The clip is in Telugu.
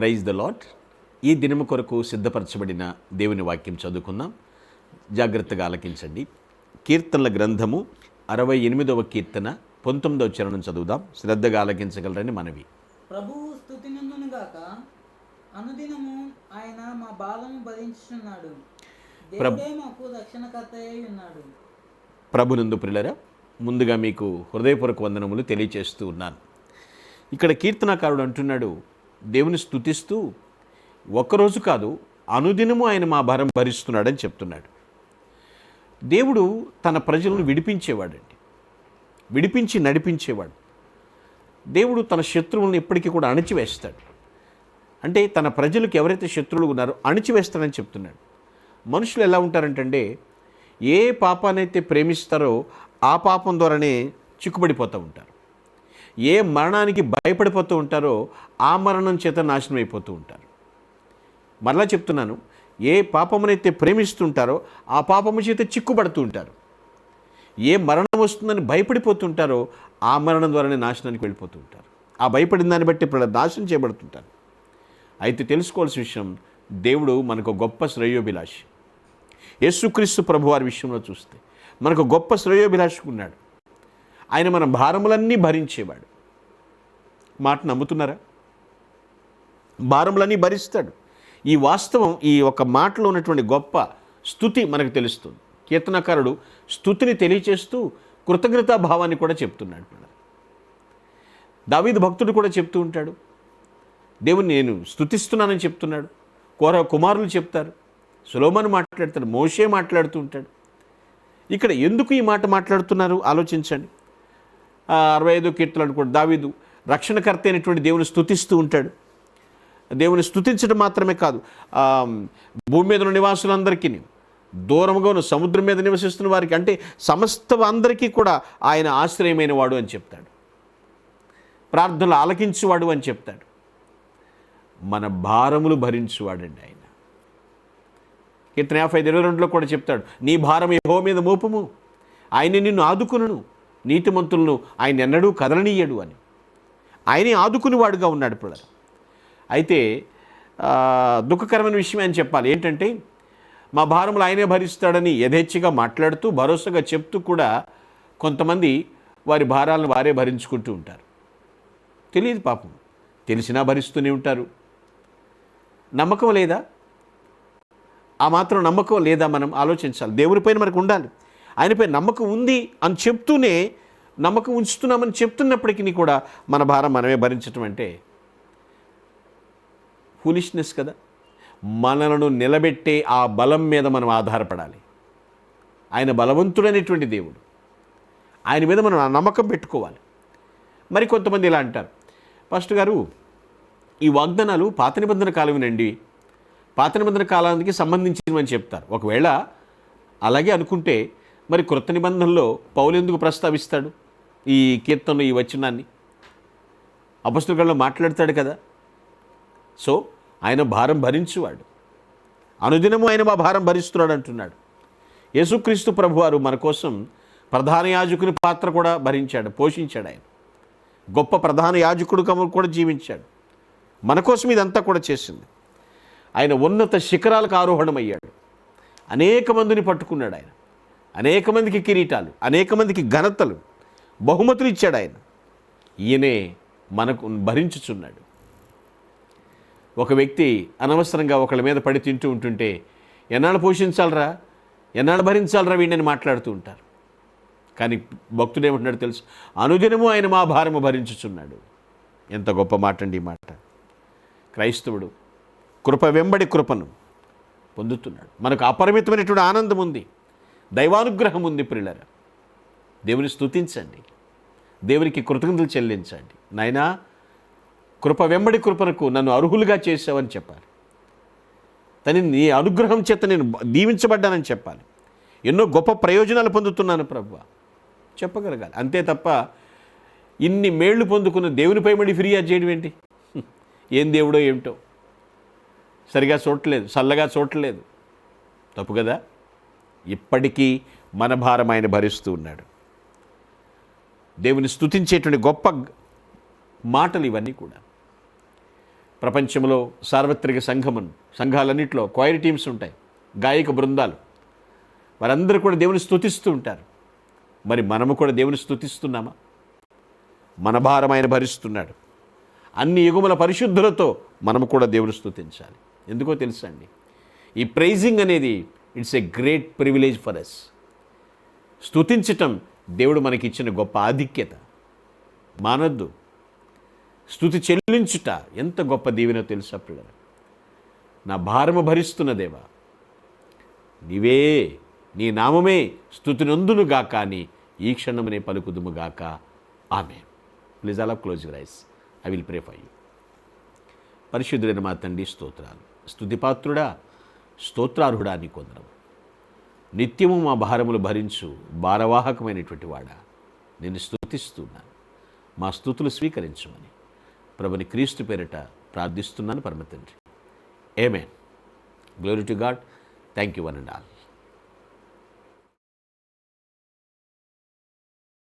ప్రైజ్ ద లాట్ ఈ దినము కొరకు సిద్ధపరచబడిన దేవుని వాక్యం చదువుకుందాం. జాగ్రత్తగా ఆలకించండి. కీర్తనల గ్రంథము అరవై ఎనిమిదవ కీర్తన పంతొమ్మిదవ చరణం చదువుదాం. శ్రద్ధగా ఆలకించగలరని మనవి. ప్రభువు స్థుతినందును గాక. అనుదినము ఆయన మా బాధను భరించుచున్నాడు. దేవుడే మాకు రక్షణకర్త అయి ఉన్నాడు. ప్రభునందు ప్రిలరా ముందుగా మీకు హృదయపూర్వక వందనములు తెలియచేస్తూ ఉన్నాను. ఇక్కడ కీర్తనాకారుడు అంటున్నాడు దేవుని స్తుతిస్తూ ఒక్కరోజు కాదు అనుదినము ఆయన మా భారం భరిస్తున్నాడని చెప్తున్నాడు. దేవుడు తన ప్రజలను విడిపించేవాడండి. విడిపించి నడిపించేవాడు. దేవుడు తన శత్రువులను ఎప్పటికీ కూడా అణిచివేస్తాడు. అంటే తన ప్రజలకు ఎవరైతే శత్రువులు ఉన్నారో అణిచివేస్తాడని చెప్తున్నాడు. మనుషులు ఎలా ఉంటారంటే ఏ పాపానైతే ప్రేమిస్తారో ఆ పాపం ద్వారానే చిక్కుబడిపోతూ ఉంటారు. ఏ మరణానికి భయపడిపోతూ ఉంటారో ఆ మరణం చేత నాశనం అయిపోతూ ఉంటారు. మరలా చెప్తున్నాను ఏ పాపమునైతే ప్రేమిస్తుంటారో ఆ పాపము చేత చిక్కుబడుతూ ఉంటారు. ఏ మరణం వస్తుందని భయపడిపోతుంటారో ఆ మరణం ద్వారానే నాశనానికి వెళ్ళిపోతూ ఉంటారు. ఆ భయపడిన దాన్ని బట్టి ఇప్పుడు నాశనం చేయబడుతుంటారు అయితే తెలుసుకోవాల్సిన విషయం దేవుడు మనకు గొప్ప శ్రేయోభిలాషి. యేసుక్రీస్తు ప్రభువారి విషయంలో చూస్తే మనకు గొప్ప శ్రేయోభిలాషకున్నాడు. ఆయన మన భారములన్నీ భరించేవాడు. మాట నమ్ముతున్నారా? భారములన్నీ భరిస్తాడు. ఈ వాస్తవం ఈ ఒక మాటలో ఉన్నటువంటి గొప్ప స్థుతి మనకు తెలుస్తుంది. కీర్తనకారుడు స్థుతిని తెలియచేస్తూ కృతజ్ఞతా భావాన్ని కూడా చెప్తున్నాడు దావీదు భక్తుడు కూడా చెప్తూ ఉంటాడు. దేవుని నేను స్థుతిస్తున్నానని చెప్తున్నాడు. కోర కుమారులు చెప్తారు. సులోమన్ మాట్లాడతాడు మోషే మాట్లాడుతూ ఉంటాడు. ఇక్కడ ఎందుకు ఈ మాట మాట్లాడుతున్నారు? ఆలోచించండి. అరవై ఐదో కీర్తనలు అనుకోండి దావీదు రక్షణకర్త అయినటువంటి దేవుని స్థుతిస్తూ ఉంటాడు. దేవుని స్థుతించడం మాత్రమే కాదు. భూమి మీద ఉన్న నివాసులందరికీ దూరంగా ఉన్న సముద్రం మీద నివసిస్తున్న వారికి అంటే సమస్త అందరికీ కూడా ఆయన ఆశ్రయమైన వాడు అని చెప్తాడు. ప్రార్థనలు ఆలకించువాడు అని చెప్తాడు. మన భారములు భరించువాడండి ఆయన. కీర్తన యాభై ఇరవై రెండులో కూడా చెప్తాడు నీ భారం ఏహో మీద మోపము. ఆయన నిన్ను ఆదుకును నీతిమంతులను ఆయన ఎన్నడూ కదలనీయడు అని. ఆయనే ఆదుకునేవాడుగా ఉన్నాడు ఇప్పుడు అయితే దుఃఖకరమైన విషయం అని చెప్పాలి. ఏంటంటే మా భారములు ఆయనే భరిస్తాడని యథేచ్ఛగా మాట్లాడుతూ భరోసాగా చెప్తూ కూడా కొంతమంది వారి భారాలను వారే భరించుకుంటూ ఉంటారు. తెలియదు పాపం. తెలిసినా భరిస్తూనే ఉంటారు. నమ్మకం లేదా? ఆ మాత్రం నమ్మకం లేదా మనం ఆలోచించాలి. దేవునిపైన మనకు ఉండాలి. ఆయనపై నమ్మకం ఉంది అని చెప్తూనే నమ్మకం ఉంచుతున్నామని చెప్తున్నప్పటికీ కూడా మన భారం మనమే భరించటం అంటే ఫూలిష్నెస్ కదా? మనలను నిలబెట్టే ఆ బలం మీద మనం ఆధారపడాలి. ఆయన బలవంతుడైనటువంటి దేవుడు. ఆయన మీద మనం నమ్మకం పెట్టుకోవాలి. మరి కొంతమంది ఇలా అంటారు. ఫస్ట్ గారు ఈ వాగ్దానాలు పాత నిబంధన కాలమేనండి. పాత నిబంధన కాలానికి సంబంధించినవని చెప్తారు. ఒకవేళ అలాగే అనుకుంటే మరి కృత నిబంధనలో పౌలు ఎందుకు ప్రస్తావిస్తాడు? ఈ కీర్తనలు ఈ వచనాన్ని. అపస్తులలో మాట్లాడతాడు కదా. సో ఆయన భారం భరించువాడు. అనుదినము ఆయన మా భారం భరిస్తున్నాడు అంటున్నాడు. యేసుక్రీస్తు ప్రభువారు మన కోసం ప్రధాన యాజకుని పాత్ర కూడా భరించాడు పోషించాడు ఆయన. గొప్ప ప్రధాన యాజకుడు కూడా జీవించాడు. మన కోసం ఇదంతా కూడా చేసింది. ఆయన ఉన్నత శిఖరాలకు ఆరోహణమయ్యాడు. అనేక మందిని పట్టుకున్నాడు ఆయన. అనేక మందికి కిరీటాలు అనేక మందికి ఘనతలు బహుమతులు ఇచ్చాడు ఆయన. ఈయనే మనకు భరించుచున్నాడు. ఒక వ్యక్తి అనవసరంగా ఒకళ్ళ మీద పడి తింటూ ఉంటుంటే ఎన్నాళ్ళు పోషించాలరా? ఎన్నాళ్ళు భరించాలరా వీడిని మాట్లాడుతూ ఉంటారు. కానీ భక్తుడు ఏమంటున్నాడు తెలుసు. అనుదినము ఆయన మా భారము భరించుచున్నాడు. ఎంత గొప్ప మాట అండి ఈ మాట. క్రైస్తవుడు కృప వెంబడి కృపను పొందుతున్నాడు. మనకు అపరిమితమైనటువంటి ఆనందం ఉంది. దైవానుగ్రహం ఉంది ప్రిల్లర దేవుని స్తుతించండి. దేవునికి కృతజ్ఞతలు చెల్లించండి. నాయనా కృప వెంబడి కృపనకు నన్ను అర్హులుగా చేసావని చెప్పాలి. తని నీ అనుగ్రహం చేత నేను దీవించబడ్డానని చెప్పాలి. ఎన్నో గొప్ప ప్రయోజనాలు పొందుతున్నాను ప్రభు. చెప్పగలగాలి. అంతే తప్ప ఇన్ని మేళ్ళు పొందుకున్న దేవునిపై మళ్ళీ ఫిర్యాదు చేయడం ఏంటి? ఏం దేవుడో ఏమిటో? సరిగా చూడట్లేదు చల్లగా చూడట్లేదు. తప్పు కదా? ఇప్పటికీ మన భారం ఆయన భరిస్తూ ఉన్నాడు. దేవుని స్థుతించేటువంటి గొప్ప మాటలు ఇవన్నీ కూడా. ప్రపంచంలో సార్వత్రిక సంఘమన్ సంఘాలన్నింటిలో క్వైర్ టీమ్స్ ఉంటాయి గాయక బృందాలు. వారందరూ కూడా దేవుని స్థుతిస్తూ ఉంటారు. మరి మనము కూడా దేవుని స్థుతిస్తున్నామా మన భారం ఆయన భరిస్తున్నాడు. అన్ని యుగముల పరిశుద్ధులతో మనము కూడా దేవుని స్థుతించాలి ఎందుకో తెలుసా అండి? ఈ ప్రైజింగ్ అనేది it's a great privilege for us స్తుతించటం దేవుడు మనకిచ్చిన గొప్ప ఆధిక్యత. మానద్దు. స్థుతి చెల్లించుట ఎంత గొప్ప దీవెనో తెలుసా పిల్లలు నా భారము భరిస్తున్న దేవా నీవే నీ నామమే స్థుతినందును గాక అని ఈ క్షణమునే పలుకుదుము గాక. ఆమె ప్లీజ్ అలా close rice I will pray for you పరిశుద్ధుడైన మా తండ్రి స్తోత్రాలు. స్థుతిపాత్రుడా స్తోత్రార్హుడా నీ కొందరం నిత్యము మా భారములు భరించు భారవాహకమైనటువంటి వాడా. నేను స్థుతిస్తున్నాను మా స్థుతులు స్వీకరించమని ప్రభుని క్రీస్తు పేరిట ప్రార్థిస్తున్నాను పరమ తండ్రి glory glory to God thank you one and all